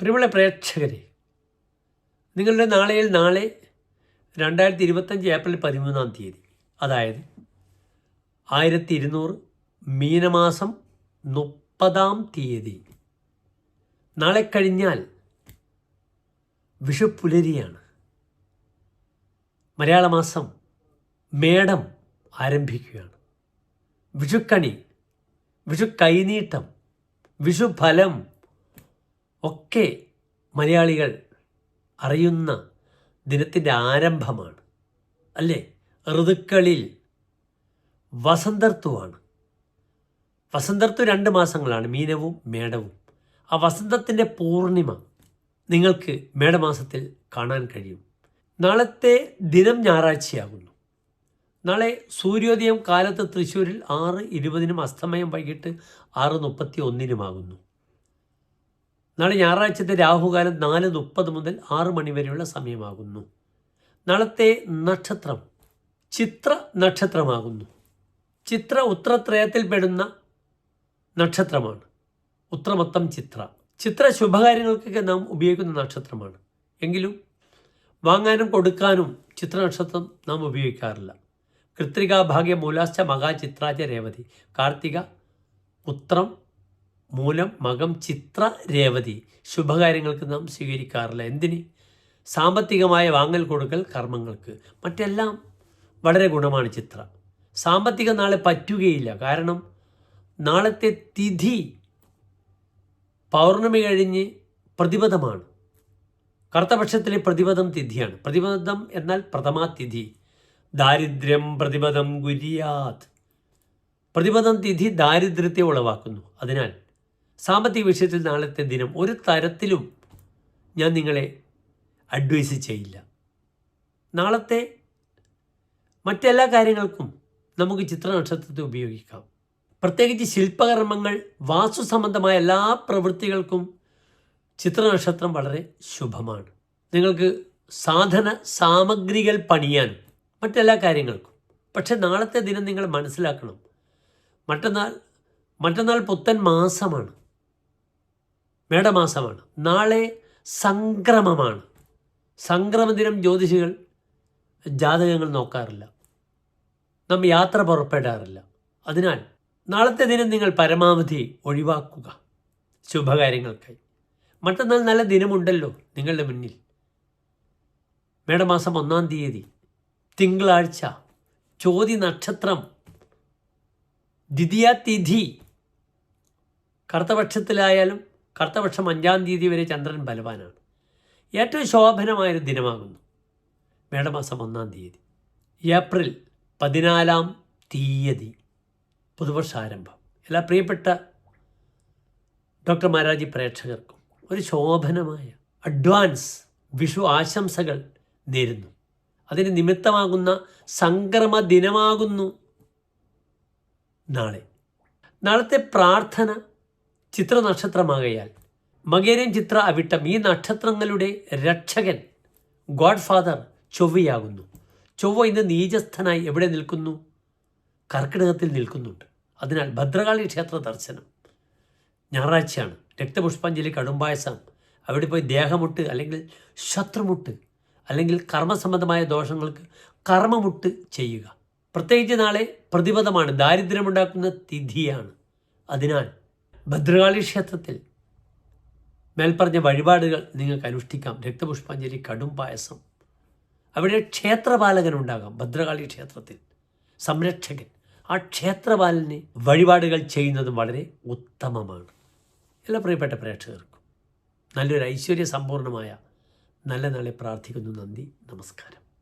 പ്രിയമുള്ള പ്രേക്ഷകരെ നിങ്ങളുടെ നാളെയിൽ നാളെ രണ്ടായിരത്തി ഇരുപത്തഞ്ച് ഏപ്രിൽ പതിമൂന്നാം തീയതി അതായത് ആയിരത്തി ഇരുന്നൂറ് മീനമാസം മുപ്പതാം തീയതി. നാളെ കഴിഞ്ഞാൽ വിഷു പുലരിയാണ് മലയാള മാസം മേടം ആരംഭിക്കുകയാണ്. വിഷുക്കണി വിഷു കൈനീട്ടം വിഷുഫലം ഒക്കെ മലയാളികൾ അറിയുന്ന ദിനത്തിന്റെ ആരംഭമാണ്. അല്ലേ? ഋതുക്കളിൽ വസന്തർത്തുവാണ്. വസന്തർത്തു രണ്ട് മാസങ്ങളാണ് മീനവും മേടവും. ആ വസന്തത്തിന്റെ പൂർണിമ നിങ്ങൾക്ക് മേടമാസത്തിൽ കാണാൻ കഴിയും. നാളത്തെ ദിനം ഞായറാഴ്ചയാകുന്നു. നാളെ സൂര്യോദയം കാലത്ത് തൃശ്ശൂരിൽ ആറ് ഇരുപതിനും അസ്തമയം വൈകിട്ട് ആറ് മുപ്പത്തി ഒന്നിനുമാകുന്നു നാളെ ഞായറാഴ്ചത്തെ രാഹുകാലം നാല് മുപ്പത് മുതൽ ആറ് മണി വരെയുള്ള സമയമാകുന്നു. നാളത്തെ നക്ഷത്രം ചിത്ര നക്ഷത്രമാകുന്നു. ചിത്ര ഉത്രത്രയത്തിൽപ്പെടുന്ന നക്ഷത്രമാണ്. ഉത്രമൊത്തം ചിത്ര. ചിത്ര ശുഭകാര്യങ്ങൾക്കൊക്കെ നാം ഉപയോഗിക്കുന്ന നക്ഷത്രമാണ്. എങ്കിലും വാങ്ങാനും കൊടുക്കാനും ചിത്ര നക്ഷത്രം നാം ഉപയോഗിക്കാറില്ല. കൃത്രിക ഭാഗ്യ മൂലാശ്ച മകാ ചിത്രാച രേവതി. കാർത്തിക ഉത്രം മൂലം മകം ചിത്ര രേവതി ശുഭകാര്യങ്ങൾക്ക് നാം സ്വീകരിക്കാറില്ല. എന്തിന്? സാമ്പത്തികമായ വാങ്ങൽ കൊടുക്കൽ കർമ്മങ്ങൾക്ക്. മറ്റെല്ലാം വളരെ ഗുണമാണ് ചിത്ര. സാമ്പത്തിക നാളെ പറ്റുകയില്ല. കാരണം നാളത്തെ തിഥി പൗർണമി കഴിഞ്ഞ് പ്രതിപദമാണ്. കർത്തപക്ഷത്തിലെ പ്രതിപദം തിഥിയാണ്. പ്രതിപദം എന്നാൽ പ്രഥമാ തിഥി. ദാരിദ്ര്യം പ്രതിപദം ഗുരിയാത്. പ്രതിപദം തിഥി ദാരിദ്ര്യത്തെ ഉളവാക്കുന്നു. അതിനാൽ സാമ്പത്തിക വിഷയത്തിൽ നാളത്തെ ദിനം ഒരു തരത്തിലും ഞാൻ നിങ്ങളെ അഡ്വൈസ് ചെയ്യില്ല. നാളത്തെ മറ്റെല്ലാ കാര്യങ്ങൾക്കും നമുക്ക് ചിത്രനക്ഷത്രത്തെ ഉപയോഗിക്കാം. പ്രത്യേകിച്ച് ശില്പകർമ്മങ്ങൾ വാസ്തു സംബന്ധമായ എല്ലാ പ്രവൃത്തികൾക്കും ചിത്രനക്ഷത്രം വളരെ ശുഭമാണ്. നിങ്ങൾക്ക് സാധന സാമഗ്രികൾ പണിയാൻ മറ്റെല്ലാ കാര്യങ്ങൾക്കും. പക്ഷെ നാളത്തെ ദിനം നിങ്ങൾ മനസ്സിലാക്കണം. മറ്റന്നാൾ മറ്റന്നാൾ പുത്തൻ മാസമാണ്. മേടമാസമാണ്. നാളെ സംക്രമമാണ്. സംക്രമ ദിനം ജ്യോതിഷികൾ ജാതകങ്ങൾ നോക്കാറില്ല. നാം യാത്ര പുറപ്പെടാറില്ല. അതിനാൽ നാളത്തെ ദിനം നിങ്ങൾ പരമാവധി ഒഴിവാക്കുക. ശുഭകാര്യങ്ങൾക്കായി. മറ്റന്നാൾ നല്ല ദിനമുണ്ടല്ലോ നിങ്ങളുടെ മുന്നിൽ. മേടമാസം ഒന്നാം തീയതി തിങ്കളാഴ്ച ചോതി നക്ഷത്രം ദ്വിതീയ തിഥി കറുത്തപക്ഷത്തിലായാലും കറുത്തപക്ഷം അഞ്ചാം തീയതി വരെ ചന്ദ്രൻ ബലവാനാണ്. ഏറ്റവും ശോഭനമായൊരു ദിനമാകുന്നു. മേടമാസം ഒന്നാം തീയതി. ഏപ്രിൽ പതിനാലാം തീയതി പുതുവർഷാരംഭം. എല്ലാ പ്രിയപ്പെട്ട ഡോക്ടർ മാരാജി പ്രേക്ഷകർക്കും ഒരു ശോഭനമായ അഡ്വാൻസ് വിഷു ആശംസകൾ നേരുന്നു. അതിന് നിമിത്തമാകുന്ന സംക്രമ ദിനമാകുന്നു നാളെ. നാളത്തെ പ്രാർത്ഥന ചിത്ര നക്ഷത്രമാകയാൽ മകേരൻ ചിത്ര അവിട്ടം ഈ നക്ഷത്രങ്ങളുടെ രക്ഷകൻ ഗോഡ് ഫാദർ ചൊവ്വയാകുന്നു. ചൊവ്വ ഇന്ന് നീചസ്ഥനായി എവിടെ നിൽക്കുന്നു? കർക്കിടകത്തിൽ നിൽക്കുന്നുണ്ട്. അതിനാൽ ഭദ്രകാളി ക്ഷേത്ര ദർശനം. ഞായറാഴ്ചയാണ്. രക്തപുഷ്പാഞ്ജലി കടുംപായസം അവിടെ പോയി ദേഹമുട്ട് അല്ലെങ്കിൽ ശത്രുമുട്ട് അല്ലെങ്കിൽ കർമ്മസംബന്ധമായ ദോഷങ്ങൾക്ക് കർമ്മമുട്ട് ചെയ്യുക. പ്രത്യേകിച്ച് നാളെ പ്രതിപദമാണ്. ദാരിദ്ര്യമുണ്ടാക്കുന്ന തിഥിയാണ്. അതിനാൽ ഭദ്രകാളി ക്ഷേത്രത്തിൽ മേൽപ്പറഞ്ഞ വഴിപാടുകൾ നിങ്ങൾക്ക് അനുഷ്ഠിക്കാം. രക്തപുഷ്പാഞ്ജലി കടും പായസം. അവിടെ ക്ഷേത്രപാലകൻ ക്ഷേത്രപാലകനുണ്ടാകാം ഭദ്രകാളി ക്ഷേത്രത്തിൽ. സംരക്ഷകൻ. ആ ക്ഷേത്രപാലനെ വഴിപാടുകൾ ചെയ്യുന്നതും വളരെ ഉത്തമമാണ്. എല്ലാ പ്രിയപ്പെട്ട പ്രേക്ഷകർക്കും നല്ലൊരു ഐശ്വര്യ സമ്പൂർണമായ നല്ല നാളെ പ്രാർത്ഥിക്കുന്നു. നന്ദി നമസ്കാരം.